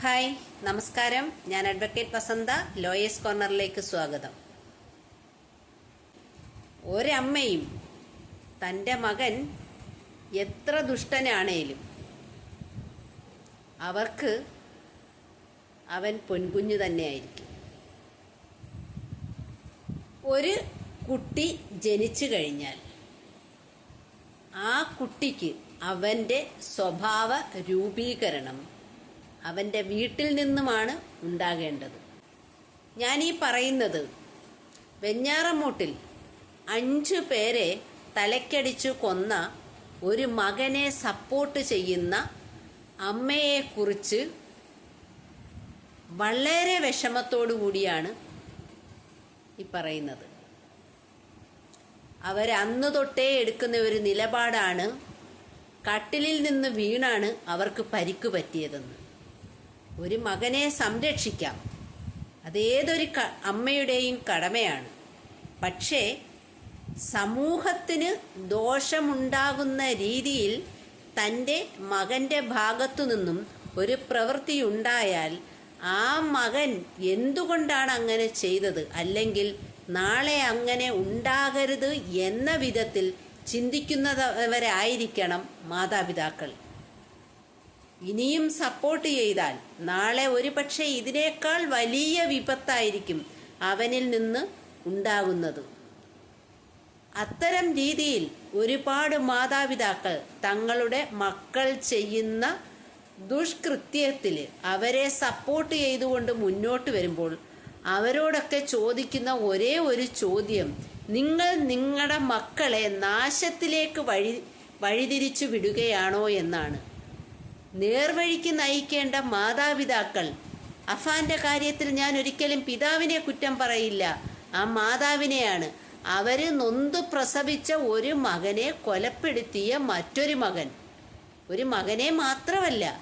Hi നമസ്കാരം. ഞാൻ advocate വസന്ത lawyers കോർണറിലേക്ക് സ്വാഗതം. ഒരമ്മയും തന്റെ മകൻ എത്ര ദുഷ്ടനാണേലും അവർക്ക് അവൻ പൊൻകുഞ്ഞു തന്നെയായിരിക്കും. ഒരു കുട്ടി ജനിച്ചു കഴിഞ്ഞാൽ ആ കുട്ടിക്ക് അവന്റെ സ്വഭാവ രൂപീകരണം അവന്റെ വീട്ടിൽ നിന്നുമാണ് ഉണ്ടാകേണ്ടത്. ഞാൻ ഈ പറയുന്നത് വെഞ്ഞാറമൂട്ടിൽ അഞ്ചു പേരെ തലക്കടിച്ചു കൊന്ന ഒരു മകനെ സപ്പോർട്ട് ചെയ്യുന്ന അമ്മയെക്കുറിച്ച് വളരെ വിഷമത്തോടു കൂടിയാണ് ഈ പറയുന്നത്. അവർ തൊട്ടേ എടുക്കുന്ന ഒരു നിലപാടാണ് കട്ടിലിൽ നിന്ന് വീണാണ് അവർക്ക് പരിക്ക് പറ്റിയതെന്ന്. ഒരു മകനെ സംരക്ഷിക്കാം. അതേതൊരു ക അമ്മയുടെയും കടമയാണ്. പക്ഷേ സമൂഹത്തിന് ദോഷമുണ്ടാകുന്ന രീതിയിൽ തന്റെ മകന്റെ ഭാഗത്തു നിന്നും ഒരു പ്രവൃത്തി ഉണ്ടായാൽ ആ മകൻ എന്തുകൊണ്ടാണ് അങ്ങനെ ചെയ്തത്? അല്ലെങ്കിൽ നാളെ അങ്ങനെ ഉണ്ടാകരുത് എന്ന വിധത്തിൽ ചിന്തിക്കുന്നവരായിരിക്കണം മാതാപിതാക്കൾ. ഇനിയും സപ്പോർട്ട് ചെയ്താൽ നാളെ ഒരുപക്ഷെ ഇതിനേക്കാൾ വലിയ വിപത്തായിരിക്കും അവനിൽ നിന്ന് ഉണ്ടാകുന്നത്. അത്തരം രീതിയിൽ ഒരുപാട് മാതാപിതാക്കൾ തങ്ങളുടെ മക്കൾ ചെയ്യുന്ന ദുഷ്കൃത്യത്തിൽ അവരെ സപ്പോർട്ട് ചെയ്തുകൊണ്ട് മുന്നോട്ട് വരുമ്പോൾ അവരോടൊക്കെ ചോദിക്കുന്ന ഒരേ ഒരു ചോദ്യം നിങ്ങൾ നിങ്ങളുടെ മക്കളെ നാശത്തിലേക്ക് വഴി വഴിതിരിച്ചു വിടുകയാണോ? എന്നാണ്. നേർവഴിക്ക് നയിക്കേണ്ട മാതാപിതാക്കൾ. അഫാന്റെ കാര്യത്തിൽ ഞാൻ ഒരിക്കലും പിതാവിനെ കുറ്റം പറയില്ല. ആ മാതാവിനെയാണ്. അവർ നൊന്ത് പ്രസവിച്ച ഒരു മകനെ കൊലപ്പെടുത്തിയ മറ്റൊരു മകൻ. ഒരു മകനെ മാത്രമല്ല.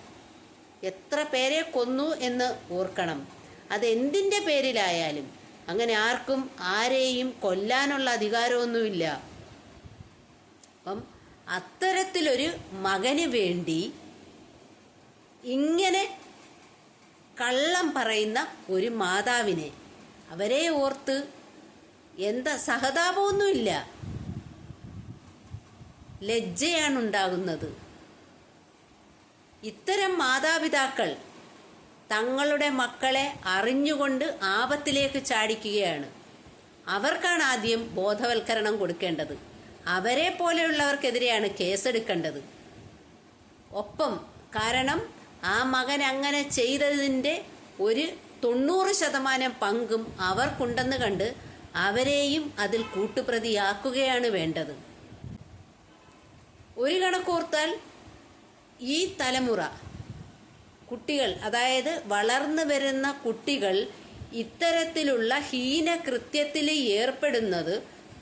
എത്ര പേരെ കൊന്നു എന്ന് ഓർക്കണം. അതെന്തിന്റെ പേരിലായാലും. അങ്ങനെ ആർക്കും ആരെയും കൊല്ലാനുള്ള അധികാരമൊന്നുമില്ല. അപ്പം അത്തരത്തിലൊരു മകന് വേണ്ടി ഇങ്ങനെ കള്ളം പറയുന്ന ഒരു മാതാവിനെ അവരെ ഓർത്ത് എന്താ സഹതാപമൊന്നുമില്ല. ലജ്ജയാണ് ഉണ്ടാകുന്നത് ഇത്തരം മാതാപിതാക്കൾ തങ്ങളുടെ മക്കളെ അറിഞ്ഞുകൊണ്ട് ആപത്തിലേക്ക് ചാടിക്കുകയാണ്. അവർക്കാണ് ആദ്യം ബോധവൽക്കരണം കൊടുക്കേണ്ടത്. അവരെ പോലെയുള്ളവർക്കെതിരെയാണ് കേസെടുക്കേണ്ടത്. ഒപ്പം കാരണം ആ മകൻ അങ്ങനെ ചെയ്തതിന്റെ ഒരു തൊണ്ണൂറ് ശതമാനം പങ്കും അവർക്കുണ്ടെന്ന് കണ്ട് അവരെയും അതിൽ കൂട്ടുപ്രതിയാക്കുകയാണ് വേണ്ടത്. ഒരു കണക്കോർത്താൽ ഈ തലമുറ കുട്ടികൾ അതായത് വളർന്നു വരുന്ന കുട്ടികൾ ഇത്തരത്തിലുള്ള ഹീനകൃത്യത്തിൽ ഏർപ്പെടുന്നത്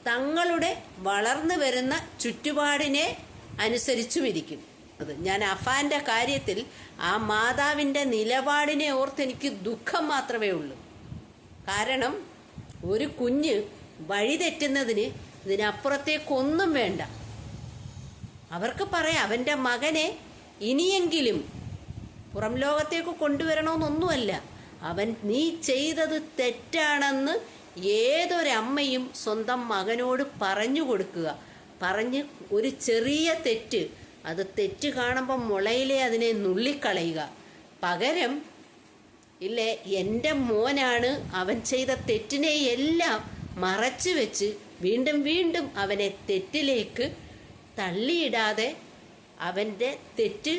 തങ്ങളുടെ വളർന്നു വരുന്ന ചുറ്റുപാടിനെ അനുസരിച്ചുമിരിക്കും. അത്. ഞാൻ അഫാന്റെ കാര്യത്തിൽ ആ മാതാവിന്റെ നിലപാടിനെ ഓർത്ത് എനിക്ക് ദുഃഖം മാത്രമേ ഉള്ളൂ. കാരണം ഒരു കുഞ്ഞ് വഴിതെറ്റുന്നതിന് ഇതിനപ്പുറത്തേക്കൊന്നും വേണ്ട. അവർക്ക് പറയാം അവന്റെ മകനെ ഇനിയെങ്കിലും പുറം ലോകത്തേക്ക് കൊണ്ടുവരണമെന്നൊന്നുമല്ല. അവൻ നീ ചെയ്തത് തെറ്റാണെന്ന് ഏതൊരമ്മയും സ്വന്തം മകനോട് പറഞ്ഞു കൊടുക്കുക. പറഞ്ഞ് ഒരു ചെറിയ തെറ്റ് അത് തെറ്റ് കാണുമ്പോൾ മുളയിലെ അതിനെ നുള്ളിക്കളയുക. പകരം ഇല്ലേ എന്റെ മോനാണ് അവൻ ചെയ്ത തെറ്റിനെ എല്ലാം മറച്ചു വെച്ച് വീണ്ടും വീണ്ടും അവനെ തെറ്റിലേക്ക് തള്ളിയിടാതെ അവന്റെ തെറ്റ്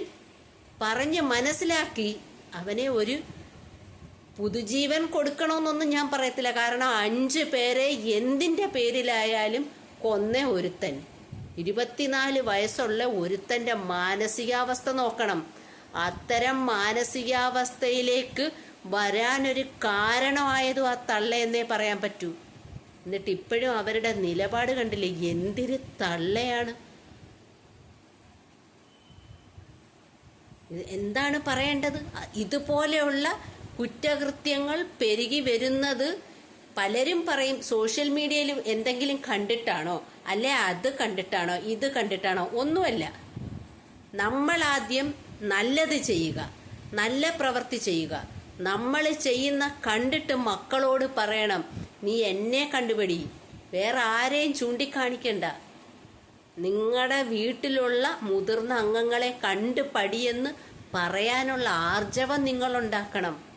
പറഞ്ഞ് മനസ്സിലാക്കി അവനെ ഒരു പുതുജീവൻ കൊടുക്കണമെന്നൊന്നും ഞാൻ പറയത്തില്ല. കാരണം അഞ്ച് പേരെ എന്തിന്റെ പേരിലായാലും കൊന്ന ഒരുത്തൻ. ഇരുപത്തിനാല് വയസ്സുള്ള ഒരുത്തന്റെ മാനസികാവസ്ഥ നോക്കണം. അത്തരം മാനസികാവസ്ഥയിലേക്ക് വരാനൊരു കാരണമായതും ആ തള്ള എന്നേ പറയാൻ പറ്റൂ. എന്നിട്ട് ഇപ്പോഴും അവരുടെ നിലപാട് കണ്ടില്ലേ? എന്തൊരു തള്ളയാണ്? എന്താണ് പറയേണ്ടത്? ഇതുപോലെയുള്ള കുറ്റകൃത്യങ്ങൾ പെരുകി വരുന്നത് പലരും പറയും സോഷ്യൽ മീഡിയയിൽ എന്തെങ്കിലും കണ്ടിട്ടാണോ? അല്ലെ അത് കണ്ടിട്ടാണോ? ഇത് കണ്ടിട്ടാണോ? ഒന്നുമല്ല. നമ്മൾ ആദ്യം നല്ലത് ചെയ്യുക. നല്ല പ്രവൃത്തി ചെയ്യുക. നമ്മൾ ചെയ്യുന്ന കണ്ടിട്ട് മക്കളോട് പറയണം നീ എന്നെ കണ്ടുപിടി. വേറെ ആരെയും ചൂണ്ടിക്കാണിക്കണ്ട. നിങ്ങളുടെ വീട്ടിലുള്ള മുതിർന്ന അംഗങ്ങളെ കണ്ട് പടിയെന്ന് പറയാനുള്ള ആർജവം നിങ്ങൾ ഉണ്ടാക്കണം